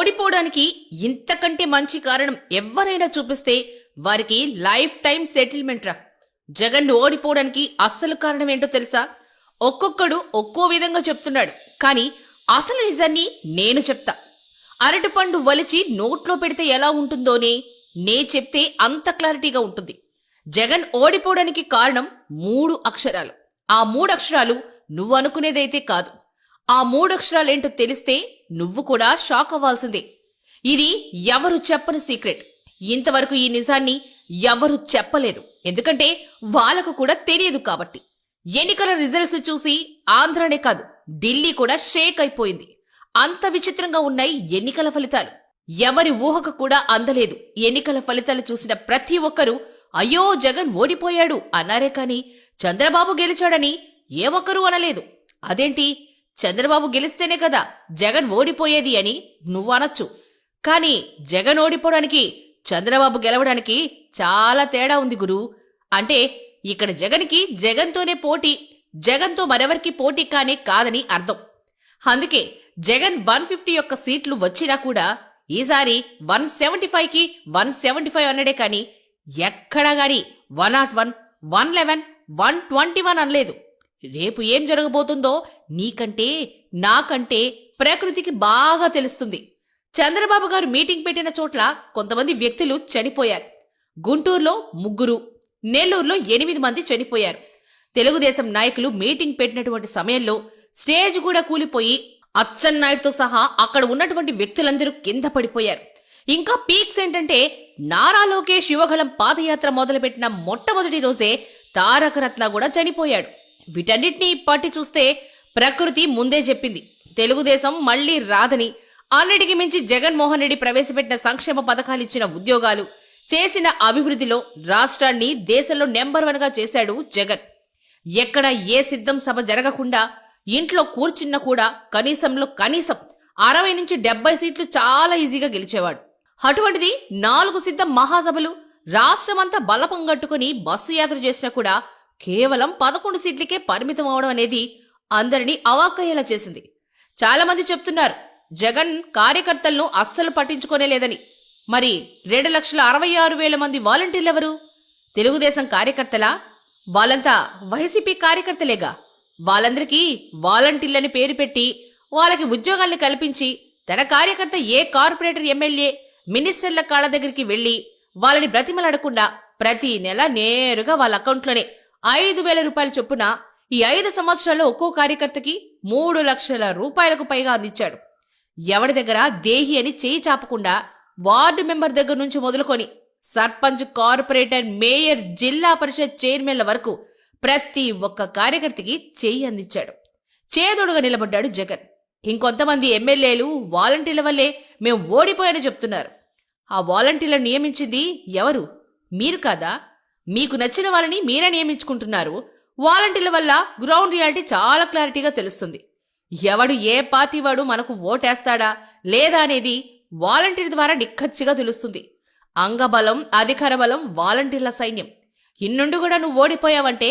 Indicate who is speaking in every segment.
Speaker 1: ఓడిపోవడానికి ఇంతకంటే మంచి కారణం ఎవరైనా చూపిస్తే వారికి లైఫ్ టైం సెటిల్మెంట్ రా. జగన్ ఓడిపోవడానికి అస్సలు కారణం ఏంటో తెలుసా? ఒక్కొక్కడు ఒక్కో విధంగా చెప్తున్నాడు. కానీ అసలు నిజాన్ని నేను చెప్తా. అరటిపండు వలిచి నోట్లో పెడితే ఎలా ఉంటుందోనే? నే చెప్తే అంత క్లారిటీగా ఉంటుంది. జగన్ ఓడిపోవడానికి కారణం మూడు అక్షరాలు. ఆ మూడు అక్షరాలు నువ్వు అనుకునేదైతే కాదు. ఆ మూడక్షరాలేంటో తెలిస్తే నువ్వు కూడా షాక్ అవ్వాల్సిందే. ఇది ఎవరు చెప్పని సీక్రెట్. ఇంతవరకు ఈ నిజాన్ని ఎవరు చెప్పలేదు. ఎందుకంటే వాళ్ళకు కూడా తెలియదు కాబట్టి. ఎన్నికల రిజల్ట్స్ చూసి ఆంధ్రానే కాదు ఢిల్లీ కూడా షేక్ అయిపోయింది. అంత విచిత్రంగా ఉన్నాయి ఎన్నికల ఫలితాలు. ఎవరి ఊహకు కూడా అందలేదు. ఎన్నికల ఫలితాలు చూసిన ప్రతి ఒక్కరూ అయ్యో జగన్ ఓడిపోయాడు అన్నారే కాని చంద్రబాబు గెలిచాడని ఏ ఒక్కరూ అనలేదు. అదేంటి? చంద్రబాబు గెలిస్తేనే కదా జగన్ ఓడిపోయేది అని నువ్వు అనొచ్చు. కానీ జగన్ ఓడిపోవడానికి చంద్రబాబు గెలవడానికి చాలా తేడా ఉంది గురు. అంటే ఇక్కడ జగన్కి జగన్తోనే పోటీ జగన్తో మరెవరికి పోటీ కానే కాదని అర్థం. అందుకే జగన్ వన్ ఫిఫ్టీ యొక్క సీట్లు వచ్చినా కూడా ఈసారి వన్ సెవెంటీ ఫైవ్కి వన్ సెవెంటీ ఫైవ్ అన్నడే కానీ ఎక్కడా గాని one not one one eleven one twenty one అనలేదు. రేపు ఏం జరగబోతుందో నీకంటే నాకంటే ప్రకృతికి బాగా తెలుస్తుంది. చంద్రబాబు గారు మీటింగ్ పెట్టిన చోట్ల కొంతమంది వ్యక్తులు చనిపోయారు. గుంటూరులో ముగ్గురు నెల్లూరులో ఎనిమిది మంది చనిపోయారు. తెలుగుదేశం నాయకులు మీటింగ్ పెట్టినటువంటి సమయంలో స్టేజ్ కూడా కూలిపోయి అచ్చెన్నాయుడుతో సహా అక్కడ ఉన్నటువంటి వ్యక్తులందరూ కింద పడిపోయారు. ఇంకా పీక్స్ ఏంటంటే నారా లోకేష్ యువగళం పాదయాత్ర మొదలుపెట్టిన మొట్టమొదటి రోజే తారకరత్న కూడా చనిపోయాడు. వీటన్నిటినీ పట్టి చూస్తే ప్రకృతి ముందే చెప్పింది. తెలుగుదేశం మళ్ళీ రాదని అన్నిటికి మించి జగన్మోహన్ రెడ్డి ప్రవేశపెట్టిన సంక్షేమ పథకాలు ఇచ్చిన ఉద్యోగాలు చేసిన అభివృద్ధిలో రాష్ట్రాన్ని దేశంలో నెంబర్ వన్గా చేశాడు జగన్. ఎక్కడ ఏ సిద్ధం సభ జరగకుండా ఇంట్లో కూర్చున్నా కూడా కనీసంలో కనీసం అరవై నుంచి డెబ్బై సీట్లు చాలా ఈజీగా గెలిచేవాడు. అటువంటిది నాలుగు సిద్ధం మహాసభలు రాష్ట్రమంతా బలపం కట్టుకుని బస్సు యాత్ర చేసినా కూడా కేవలం పదకొండు సీట్లకే పరిమితం అవడం అనేది అందరినీ అవాక్కయ్యేలా చేసింది. చాలామంది చెప్తున్నారు జగన్ కార్యకర్తలను అస్సలు పట్టించుకోనే లేదని. మరి రెండు లక్షల అరవై ఆరు వేల మంది వాలంటీర్లు ఎవరు తెలుగుదేశం కార్యకర్తలా? వాళ్ళంతా వైసీపీ కార్యకర్తలేగా? వాళ్ళందరికీ వాలంటీర్లని పేరు పెట్టి వాళ్ళకి ఉద్యోగాల్ని కల్పించి తన కార్యకర్త ఏ కార్పొరేటర్ ఎమ్మెల్యే మినిస్టర్ల కాళ్ళ దగ్గరికి వెళ్ళి వాళ్ళని బ్రతిమలాడకుండా ప్రతి నెల నేరుగా వాళ్ళ అకౌంట్లోనే ఐదు వేల రూపాయల చొప్పున ఈ ఐదు సంవత్సరాల్లో ఒక్కో కార్యకర్తకి మూడు లక్షల రూపాయలకు పైగా అందించాడు. ఎవడి దగ్గర దేహి అని చేయి చాపకుండా వార్డు మెంబర్ దగ్గర నుంచి మొదలుకొని సర్పంచ్ కార్పొరేటర్ మేయర్ జిల్లా పరిషత్ చైర్మన్ల వరకు ప్రతి ఒక్క కార్యకర్తకి చేయి అందించాడు. చేదోడుగా నిలబడ్డాడు జగన్. ఇంకొంతమంది ఎమ్మెల్యేలు వాలంటీర్ల వల్లే మేం ఓడిపోయాని చెప్తున్నారు. ఆ వాలంటీర్లను నియమించింది ఎవరు? మీరు కాదా? మీకు నచ్చిన వాళ్ళని మీరే నియమించుకుంటున్నారు. వాలంటీర్ల వల్ల గ్రౌండ్ రియాలిటీ చాలా క్లారిటీగా తెలుస్తుంది. ఎవడు ఏ పార్టీ వాడు మనకు ఓటేస్తాడా లేదా అనేది వాలంటీర్ ద్వారా నిక్కచ్చిగా తెలుస్తుంది. అంగబలం అధికార బలం వాలంటీర్ల సైన్యం. ఇన్నుండి కూడా నువ్వు ఓడిపోయావంటే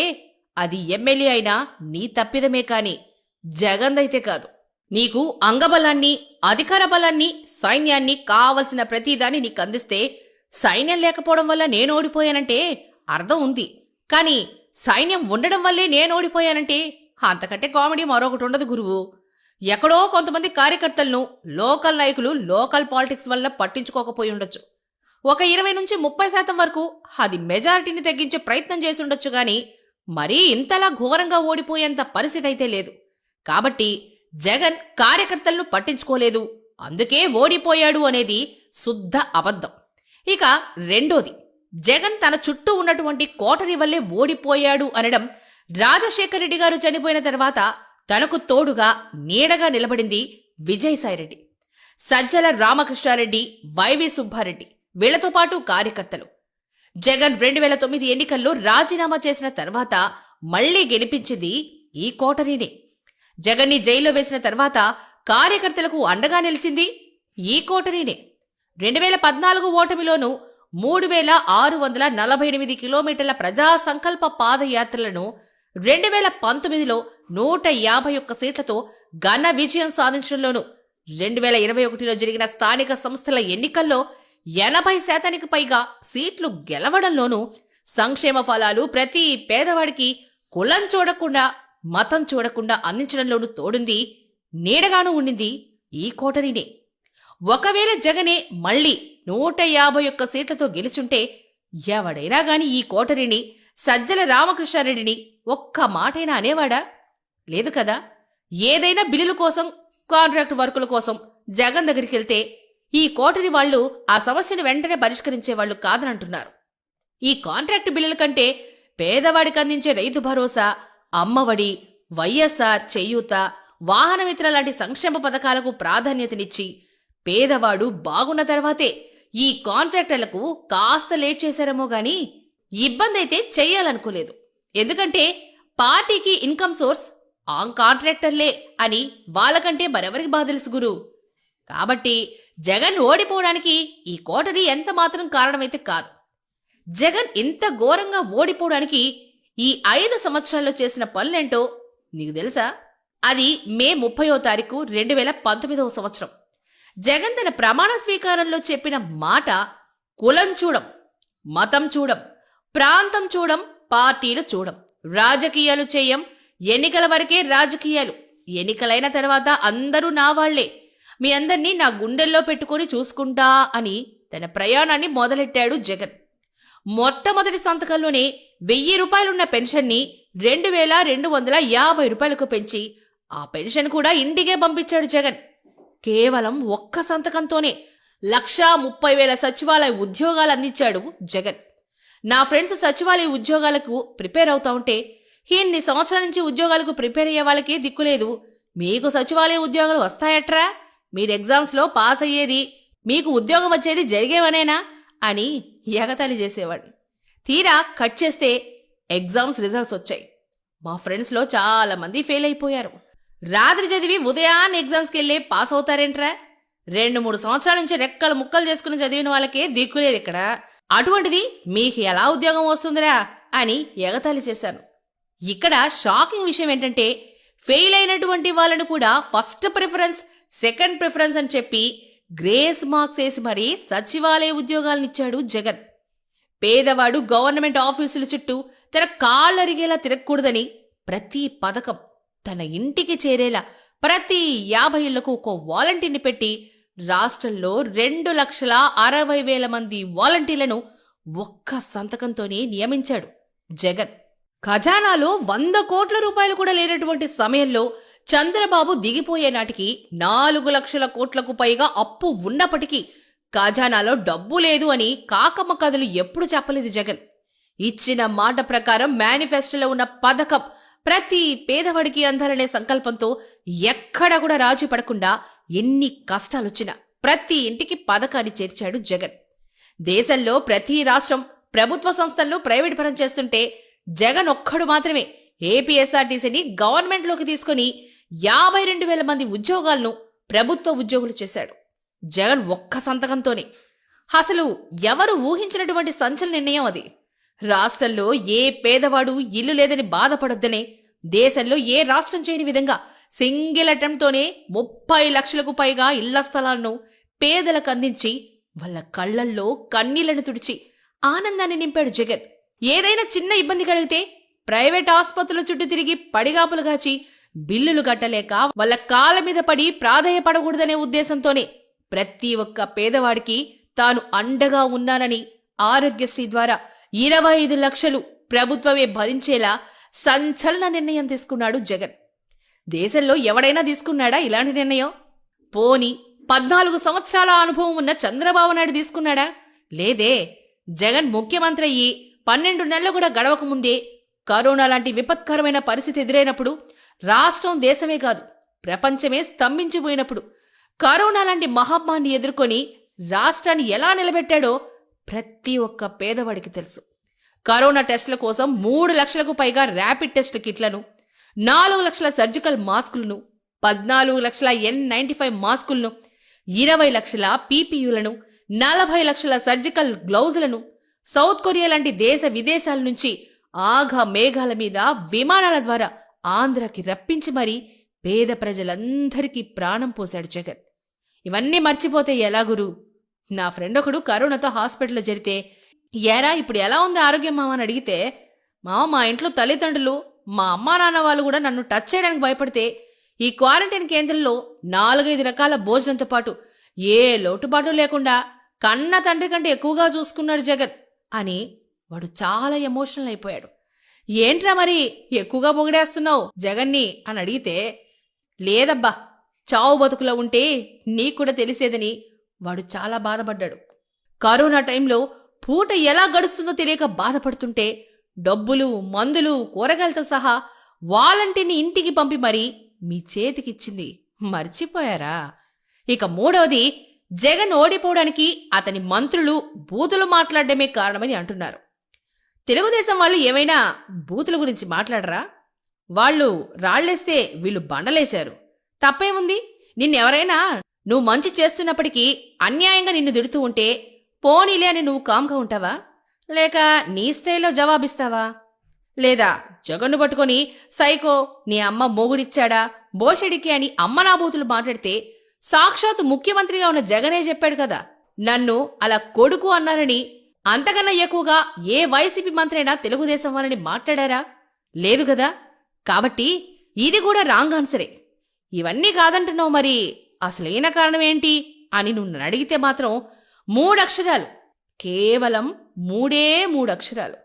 Speaker 1: అది ఎమ్మెల్యే అయినా నీ తప్పిదమే కాని జగందైతే కాదు. నీకు అంగబలాన్ని అధికార బలాన్ని సైన్యాన్ని కావలసిన ప్రతిదాన్ని నీకు అందిస్తే సైన్యం లేకపోవడం వల్ల నేను ఓడిపోయానంటే అర్థం ఉంది. కానీ సైన్యం ఉండడం వల్లే నేను ఓడిపోయానంటే అంతకంటే కామెడీ మరొకటి ఉండదు గురువు. ఎక్కడో కొంతమంది కార్యకర్తలను లోకల్ నాయకులు లోకల్ పాలిటిక్స్ వల్ల పట్టించుకోకపోయి ఉండొచ్చు. ఒక ఇరవై నుంచి ముప్పై శాతం వరకు అది మెజారిటీని తగ్గించే ప్రయత్నం చేసి ఉండొచ్చు గాని మరీ ఇంతలా ఘోరంగా ఓడిపోయేంత పరిస్థితి అయితే లేదు. కాబట్టి జగన్ కార్యకర్తలను పట్టించుకోలేదు. అందుకే ఓడిపోయాడు అనేది శుద్ధ అబద్ధం. ఇక రెండోది. జగన్ తన చుట్టూ ఉన్నటువంటి కోటరి వల్లే ఓడిపోయాడు అనడం రాజశేఖర రెడ్డి గారు చనిపోయిన తర్వాత తనకు తోడుగా నీడగా నిలబడింది విజయసాయిరెడ్డి సజ్జల రామకృష్ణారెడ్డి వైవి సుబ్బారెడ్డి వీళ్ళతో పాటు కార్యకర్తలు. జగన్ రెండు వేల తొమ్మిది ఎన్నికల్లో రాజీనామా చేసిన తర్వాత మళ్ళీ గెలిపించింది ఈ కోటరీనే. జగన్ని జైల్లో వేసిన తర్వాత కార్యకర్తలకు అండగా నిలిచింది ఈ కోటరీనే. రెండు వేల పద్నాలుగు ఓటమిలోనూ మూడు వేల ఆరు వందల నలభై ఎనిమిది కిలోమీటర్ల ప్రజా సంకల్ప పాదయాత్రలను రెండు వేల పంతొమ్మిదిలో నూట యాభై ఒక్క సీట్లతో ఘన విజయం సాధించడంలోనూ రెండు వేల ఇరవై ఒకటిలో జరిగిన స్థానిక సంస్థల ఎన్నికల్లో ఎనభై శాతానికి పైగా సీట్లు గెలవడంలోనూ సంక్షేమ ఫలాలు ప్రతి పేదవాడికి కులం చూడకుండా మతం చూడకుండా అందించడంలోనూ తోడుంది నీడగాను ఉండింది ఈ కోటరీనే. ఒకవేళ జగనే మళ్ళీ నూట యాభై ఒక్క సీట్లతో గెలుచుంటే ఎవడైనా గాని ఈ కోటరిని సజ్జల రామకృష్ణారెడ్డిని ఒక్క మాటైనా అనేవాడా? లేదు కదా. ఏదైనా బిల్లుల కోసం కాంట్రాక్ట్ వర్కుల కోసం జగన్ దగ్గరికి వెళ్తే ఈ కోటరి వాళ్ళు ఆ సమస్యను వెంటనే పరిష్కరించే వాళ్ళు కాదనంటున్నారు. ఈ కాంట్రాక్ట్ బిల్లుల కంటే పేదవాడికి అందించే రైతు భరోసా అమ్మఒడి వైఎస్ఆర్ చేయూత వాహన మిత్ర లాంటి సంక్షేమ పథకాలకు ప్రాధాన్యతనిచ్చి పేదవాడు బాగున్న తర్వాతే ఈ కాంట్రాక్టర్లకు కాస్త లేట్ చేశారేమో గాని ఇబ్బంది అయితే చెయ్యాలనుకోలేదు. ఎందుకంటే పార్టీకి ఇన్కమ్ సోర్స్ ఆ కాంట్రాక్టర్లే అని వాళ్ళకంటే మరెవరికి బాధ తెలుసు గురు? కాబట్టి జగన్ ఓడిపోవడానికి ఈ కోటరీ ఎంత మాత్రం కారణమైతే కాదు. జగన్ ఇంత ఘోరంగా ఓడిపోవడానికి ఈ ఐదు సంవత్సరాల్లో చేసిన పనులేంటో నీకు తెలుసా? అది మే ముప్పయో తారీఖు రెండు వేల పంతొమ్మిదవ సంవత్సరం. జగన్ తన ప్రమాణ స్వీకారంలో చెప్పిన మాట కులం చూడం మతం చూడం ప్రాంతం చూడం పార్టీలు చూడం. రాజకీయాలు చేయం ఎన్నికల వరకే రాజకీయాలు. ఎన్నికలైన తర్వాత అందరూ నా వాళ్ళే మీ అందరినీ నా గుండెల్లో పెట్టుకుని చూసుకుంటా అని తన ప్రయాణాన్ని మొదలెట్టాడు జగన్. మొట్టమొదటి సంతకంలోనే వెయ్యి రూపాయలున్న పెన్షన్ని రెండు వేల రెండు వందల యాభై రూపాయలకు పెంచి ఆ పెన్షన్ కూడా ఇంటికే పంపించాడు జగన్. కేవలం ఒక్క సంతకంతోనే లక్షా ముప్పై వేల సచివాలయ ఉద్యోగాలు అందించాడు జగన్. నా ఫ్రెండ్స్ సచివాలయ ఉద్యోగాలకు ప్రిపేర్ అవుతా ఉంటే ఇన్ని సంవత్సరాల నుంచి ఉద్యోగాలకు ప్రిపేర్ అయ్యే వాళ్ళకి దిక్కులేదు మీకు సచివాలయ ఉద్యోగాలు వస్తాయట్రా? మీరు ఎగ్జామ్స్లో పాస్ అయ్యేది మీకు ఉద్యోగం వచ్చేది జరిగేవనేనా? అని ఎగతాళి చేసేవాడు. తీరా కట్ చేస్తే ఎగ్జామ్స్ రిజల్ట్స్ వచ్చాయి. మా ఫ్రెండ్స్లో చాలా మంది ఫెయిల్ అయిపోయారు. రాత్రి చదివి ఉదయాన్నే ఎగ్జామ్స్కి వెళ్ళి పాస్ అవుతారేంట్రా? రెండు మూడు సంవత్సరాల నుంచి రెక్కలు ముక్కలు చేసుకుని చదివిన వాళ్ళకే దిక్కులేదు ఇక్కడ. అటువంటిది మీకు ఎలా ఉద్యోగం వస్తుందిరా? అని ఎగతాళి చేశాను. ఇక్కడ షాకింగ్ విషయం ఏంటంటే ఫెయిల్ అయినటువంటి వాళ్ళను కూడా ఫస్ట్ ప్రిఫరెన్స్ సెకండ్ ప్రిఫరెన్స్ అని చెప్పి గ్రేస్ మార్క్స్ వేసి మరీ సచివాలయ ఉద్యోగాలనిచ్చాడు జగన్. పేదవాడు గవర్నమెంట్ ఆఫీసుల చుట్టూ తన కాళ్ళరిగేలా తిరగకూడదని ప్రతి పథకం తన ఇంటికి చేరేలా ప్రతి యాభై ఇళ్ళకు ఒక వాలంటీర్ని పెట్టి రాష్ట్రంలో రెండు లక్షల అరవై వేల మంది వాలంటీర్లను ఒక్క సంతకంతోనే నియమించాడు జగన్. ఖజానాలో వంద కోట్ల రూపాయలు కూడా లేనటువంటి సమయంలో చంద్రబాబు దిగిపోయే నాటికి నాలుగు లక్షల కోట్లకు పైగా అప్పు ఉన్నప్పటికీ ఖజానాలో డబ్బు లేదు అని కాకమ్మ కథలు ఎప్పుడు చెప్పలేదు జగన్. ఇచ్చిన మాట ప్రకారం మేనిఫెస్టోలో ఉన్న పథకం ప్రతి పేదవాడికి అందాలనే సంకల్పంతో ఎక్కడ కూడా రాజీ పడకుండా ఎన్ని కష్టాలొచ్చినా ప్రతి ఇంటికి పథకాన్ని చేర్చాడు జగన్. దేశంలో ప్రతి రాష్ట్రం ప్రభుత్వ సంస్థలను ప్రైవేట్ పరం చేస్తుంటే జగన్ ఒక్కడు మాత్రమే ఏపీఎస్ఆర్టీసీని గవర్నమెంట్లోకి తీసుకుని యాభై రెండు వేల మంది ఉద్యోగాలను ప్రభుత్వ ఉద్యోగులు చేశాడు. జగన్ ఒక్క సంతకంతోనే. అసలు ఎవరు ఊహించినటువంటి సంచలన నిర్ణయం అది? రాష్ట్రంలో ఏ పేదవాడు ఇల్లు లేదని బాధపడొద్దనే దేశంలో ఏ రాష్ట్రం చేయని విధంగా సింగిల్ అటెంప్ట్తోనే ముప్పై లక్షలకు పైగా ఇళ్ళ స్థలాలను పేదలకు అందించి వాళ్ళ కళ్ళల్లో కన్నీళ్ళను తుడిచి ఆనందాన్ని నింపాడు జగత్. ఏదైనా చిన్న ఇబ్బంది కలిగితే ప్రైవేట్ ఆసుపత్రుల చుట్టూ తిరిగి పడిగాపులు గాచి బిల్లులు కట్టలేక వాళ్ళ కాళ్ళ మీద పడి ప్రాధాయపడకూడదనే ఉద్దేశంతోనే ప్రతి ఒక్క పేదవాడికి తాను అండగా ఉన్నానని ఆరోగ్యశ్రీ ద్వారా ఇరవై ఐదు లక్షలు ప్రభుత్వమే భరించేలా సంచలన నిర్ణయం తీసుకున్నాడు జగన్. దేశంలో ఎవడైనా తీసుకున్నాడా ఇలాంటి నిర్ణయం? పోని పద్నాలుగు సంవత్సరాల అనుభవం ఉన్న చంద్రబాబు నాయుడు తీసుకున్నాడా? లేదే. జగన్ ముఖ్యమంత్రి అయ్యి పన్నెండు నెలలు కూడా గడవక ముందే కరోనా లాంటి విపత్కరమైన పరిస్థితి ఎదురైనప్పుడు రాష్ట్రం దేశమే కాదు ప్రపంచమే స్తంభించిపోయినప్పుడు కరోనా లాంటి మహమ్మారిని ఎదుర్కొని రాష్ట్రాన్ని ఎలా నిలబెట్టాడో ప్రతి ఒక్క పేదవాడికి తెలుసు. కరోనా టెస్టుల కోసం మూడు లక్షలకు పైగా ర్యాపిడ్ టెస్ట్ కిట్లను నాలుగు లక్షల సర్జికల్ మాస్కులను పద్నాలుగు లక్షల ఎన్ నైంటీ ఫైవ్ మాస్కులను ఇరవై లక్షల పీపీయులను నలభై లక్షల సర్జికల్ గ్లౌజులను సౌత్ కొరియా లాంటి దేశ విదేశాల నుంచి ఆఘ మేఘాల మీద విమానాల ద్వారా ఆంధ్రకి రప్పించి మరీ పేద ప్రజలందరికీ ప్రాణం పోశాడు జగన్. ఇవన్నీ మర్చిపోతే ఎలా గురు? నా ఫ్రెండ్ ఒకడు కరోనాతో హాస్పిటల్లో జరితే ఏరా ఇప్పుడు ఎలా ఉంది ఆరోగ్యం మామ? అని అడిగితే మామ మా ఇంట్లో తల్లిదండ్రులు మా అమ్మా నాన్న వాళ్ళు కూడా నన్ను టచ్ చేయడానికి భయపడితే ఈ క్వారంటైన్ కేంద్రంలో నాలుగైదు రకాల భోజనంతో పాటు ఏ లోటుపాటు లేకుండా కన్న తండ్రి కంటే ఎక్కువగా చూసుకున్నాడు జగన్ అని వాడు చాలా ఎమోషనల్ అయిపోయాడు. ఏంట్రా మరి ఎక్కువగా పొగిడేస్తున్నావు జగన్ని? అని అడిగితే లేదబ్బా చావు బతుకులో ఉంటే నీకు కూడా తెలిసేదని వాడు చాలా బాధపడ్డాడు. కరోనా టైంలో పూట ఎలా గడుస్తుందో తెలియక బాధపడుతుంటే డబ్బులు మందులు కూరగాయలతో సహా వాలంటీర్ని ఇంటికి పంపి మరీ మీ చేతికిచ్చింది. మర్చిపోయారా? ఇక మూడవది జగన్ ఓడిపోవడానికి అతని మంత్రులు బూతులు మాట్లాడడమే కారణమని అంటున్నారు. తెలుగుదేశం వాళ్ళు ఏమైనా బూతుల గురించి మాట్లాడరా? వాళ్ళు రాళ్ళేస్తే వీళ్ళు బండలేశారు. తప్పేముంది? నిన్నెవరైనా నువ్వు మంచి చేస్తున్నప్పటికీ అన్యాయంగా నిన్ను తిడుతూ ఉంటే పోనీలే అని నువ్వు కామ్గా ఉంటావా? లేక నీ స్టైల్లో జవాబిస్తావా? లేదా జగన్ను పట్టుకొని సైకో నీ అమ్మ మొగుడిచ్చాడా? బోషడికి అని అమ్మ నా మాట్లాడితే సాక్షాత్ ముఖ్యమంత్రిగా ఉన్న జగనే చెప్పాడు కదా. నన్ను అలా కొడుకు అన్నారని అంతకన్నా ఎక్కువగా ఏ వైసీపీ మంత్రి అయినా తెలుగుదేశం వాళ్ళని మాట్లాడారా? లేదు కదా. కాబట్టి ఇది కూడా రాంగ్ ఆన్సరే. ఇవన్నీ కాదంటున్నావు మరి. అసలైన కారణం ఏంటి అని నువ్వు అడిగితే మాత్రం మూడక్షరాలు. కేవలం మూడే మూడు అక్షరాలు